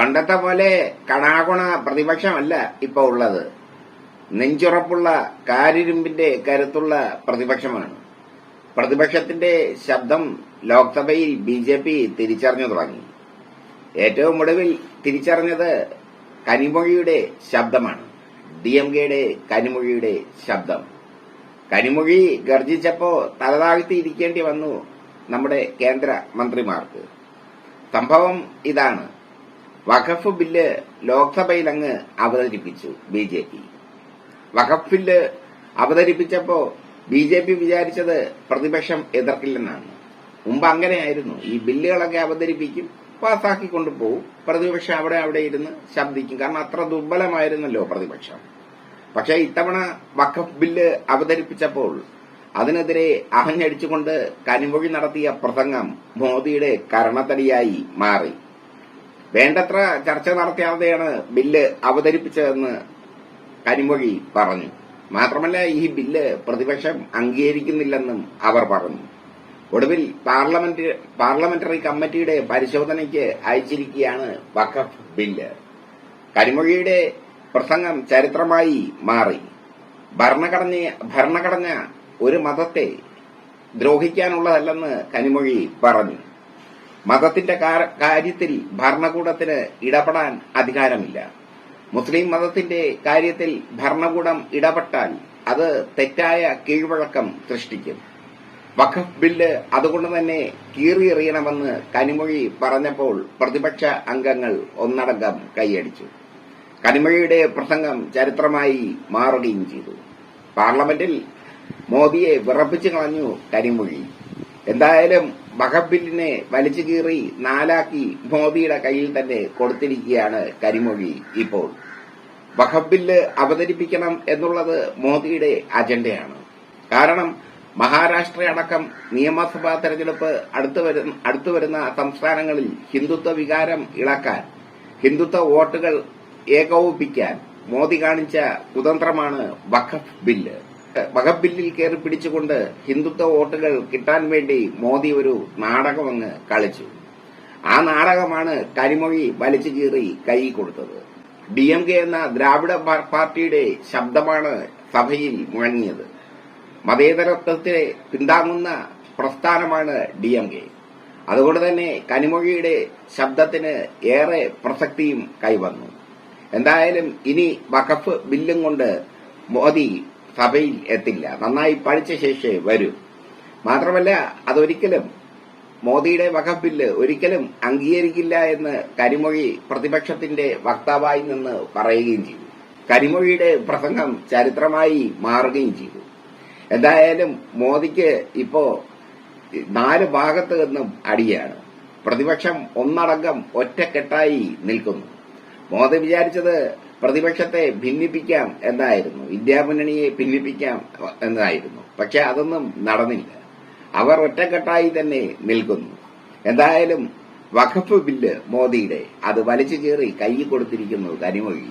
പണ്ടത്തെ പോലെ കണാകുണ പ്രതിപക്ഷമല്ല ഇപ്പൊ ഉള്ളത്. നെഞ്ചുറപ്പുള്ള കാരിരുമ്പിന്റെ കരുത്തുള്ള പ്രതിപക്ഷമാണ്. പ്രതിപക്ഷത്തിന്റെ ശബ്ദം ലോക്സഭയിൽ ബി ജെ പി തിരിച്ചറിഞ്ഞു തുടങ്ങി. ഏറ്റവും ഒടുവിൽ തിരിച്ചറിഞ്ഞത് കനിമൊഴിയുടെ ശബ്ദമാണ്. ഡി എം കെയുടെ കനിമൊഴിയുടെ ശബ്ദം. കനിമൊഴി ഗർജിച്ചപ്പോ തലതാഴ്ത്തി ഇരിക്കേണ്ടി വന്നു നമ്മുടെ കേന്ദ്ര മന്ത്രിമാർക്ക് സംഭവം ഇതാണ്. വഖഫ് ബില്ല് ലോക്സഭയിൽ അങ്ങ് അവതരിപ്പിച്ചു ബി ജെ പി. വഖഫ് ബില്ല് അവതരിപ്പിച്ചപ്പോ ബി ജെ പി വിചാരിച്ചത് പ്രതിപക്ഷം എതിർക്കില്ലെന്നാണ്. മുമ്പ് അങ്ങനെയായിരുന്നു. ഈ ബില്ലുകളൊക്കെ അവതരിപ്പിക്കും പാസ്സാക്കി കൊണ്ടുപോകും പ്രതിപക്ഷം അവിടെ അവിടെ ഇരുന്ന് ശബ്ദിക്കും. കാരണം അത്ര ദുർബലമായിരുന്നല്ലോ പ്രതിപക്ഷം. പക്ഷേ ഇത്തവണ വഖഫ് ബില്ല് അവതരിപ്പിച്ചപ്പോൾ അതിനെതിരെ അഹഞ്ഞടിച്ചുകൊണ്ട് കനിമൊഴി നടത്തിയ പ്രസംഗം മോദിയുടെ കരണത്തടിയായി മാറി. വേണ്ടത്ര ചർച്ച നടത്തിയാതെയാണ് ബില്ല് അവതരിപ്പിച്ചതെന്ന് കനിമൊഴി പറഞ്ഞു. മാത്രമല്ല ഈ ബില്ല് പ്രതിപക്ഷം അംഗീകരിക്കുന്നില്ലെന്നും അവർ പറഞ്ഞു. ഒടുവിൽ പാർലമെന്റ് പാർലമെന്ററി കമ്മിറ്റിയുടെ പരിശോധനയ്ക്ക് അയച്ചിരിക്കുകയാണ് വഖഫ് ബില്ല്. കരിമൊഴിയുടെ പ്രസംഗം ചരിത്രമായി മാറി. ഭരണഘടന ഭരണഘടന ഒരു മതത്തെ ദ്രോഹിക്കാനുള്ളതല്ലെന്ന് കനിമൊഴി പറഞ്ഞു. മതത്തിന്റെ കാര്യത്തിൽ ഭരണകൂടത്തിന് ഇടപെടാൻ അധികാരമില്ല. മുസ്ലിം മതത്തിന്റെ കാര്യത്തിൽ ഭരണകൂടം ഇടപെട്ടാൽ അത് തെറ്റായ കീഴ്വഴക്കം സൃഷ്ടിക്കും. വഖഫ് ബില്ല് അതുകൊണ്ട് തന്നെ കീറിയെറിയണമെന്ന് കനിമൊഴി പറഞ്ഞപ്പോൾ പ്രതിപക്ഷ അംഗങ്ങൾ ഒന്നടങ്കം കൈയടിച്ചു. കനിമൊഴിയുടെ പ്രസംഗം ചരിത്രമായി മാറുകയും ചെയ്തു. പാർലമെന്റിൽ മോദിയെ വിറപ്പിച്ചു കളഞ്ഞു കരിമൊഴി എന്തായാലും ബില്ലിനെ വലിച്ചു കീറി നാലാക്കി മോദിയുടെ കയ്യിൽ തന്നെ കൊടുത്തിരിക്കുകയാണ് കരിമൊഴി ഇപ്പോൾ. ബില്ല് അവതരിപ്പിക്കണം എന്നുള്ളത് മോദിയുടെ അജണ്ടയാണ്. കാരണം മഹാരാഷ്ട്ര അടക്കം നിയമസഭാ തെരഞ്ഞെടുപ്പ് അടുത്തു വരുന്ന സംസ്ഥാനങ്ങളിൽ ഹിന്ദുത്വ വികാരം ഇളക്കാൻ ഹിന്ദുത്വ വോട്ടുകൾ ഏകോപിപ്പിക്കാൻ മോദി കാണിച്ച കുതന്ത്രമാണ് വഖഫ് ബില്ല്. വഖഫ് ബില്ലിൽ കയറി പിടിച്ചുകൊണ്ട് ഹിന്ദുത്വ വോട്ടുകൾ കിട്ടാൻ വേണ്ടി മോദി ഒരു നാടകമങ്ങ് കളിച്ചു. ആ നാടകമാണ് കരിമൊഴി വലിച്ചു കീറി കൈ കൊടുത്തത്. ഡി എം കെ എന്ന ദ്രാവിഡ പാർട്ടിയുടെ ശബ്ദമാണ് സഭയിൽ മുഴങ്ങിയത്. മതേതരത്വത്തെ പിന്താങ്ങുന്ന പ്രസ്ഥാനമാണ് ഡി എം കെ. അതുകൊണ്ട് തന്നെ കനിമൊഴിയുടെ ശബ്ദത്തിന് ഏറെ പ്രസക്തിയും കൈവന്നു. എന്തായാലും ഇനി വഖഫ് ബില്ലും കൊണ്ട് മോദി സഭയിൽ എത്തില്ല. നന്നായി പഠിച്ച ശേഷേ വരൂ. മാത്രമല്ല അതൊരിക്കലും മോദിയുടെ വകപ്പിൽ ഒരിക്കലും അംഗീകരിക്കില്ല എന്ന് കരിമൊഴി പ്രതിപക്ഷത്തിന്റെ വക്താവായി നിന്ന് പറയുകയും ചെയ്തു. കരിമൊഴിയുടെ പ്രസംഗം ചരിത്രമായി മാറുകയും ചെയ്തു. എന്തായാലും മോദിക്ക് ഇപ്പോ നാല് ഭാഗത്ത് നിന്നും അടിയാണ്. പ്രതിപക്ഷം ഒന്നടങ്കം ഒറ്റക്കെട്ടായി നിൽക്കുന്നു. മോദി വിചാരിച്ചത് പ്രതിപക്ഷത്തെ ഭിന്നിപ്പിക്കാം എന്നായിരുന്നു. ഇന്ത്യാമുന്നണിയെ ഭിന്നിപ്പിക്കാം എന്നായിരുന്നു. പക്ഷെ അതൊന്നും നടന്നില്ല. അവർ ഒറ്റക്കെട്ടായി തന്നെ നിൽക്കുന്നു. എന്തായാലും വഖഫ് ബില്ല് മോദിയുടെ അത് വലിച്ചു കയ്യിൽ കൊടുത്തിരിക്കുന്നു കനിമൊഴി